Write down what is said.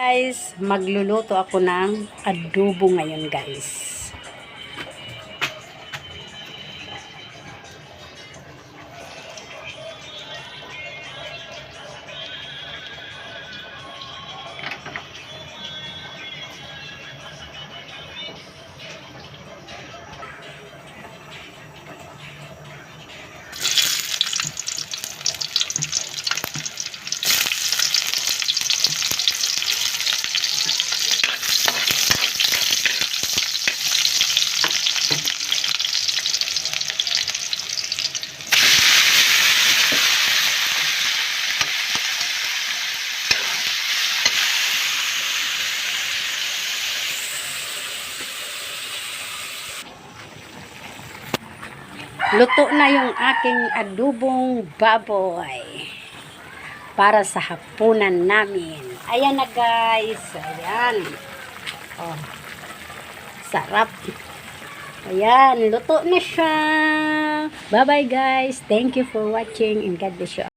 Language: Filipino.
Guys, magluluto ako ng adobo ngayon guys. Luto na yung aking adobong baboy para sa hapunan namin. Ayan na guys. Ayan. Oh. Sarap. Ayan, luto na siya. Bye-bye guys. Thank you for watching and God bless you.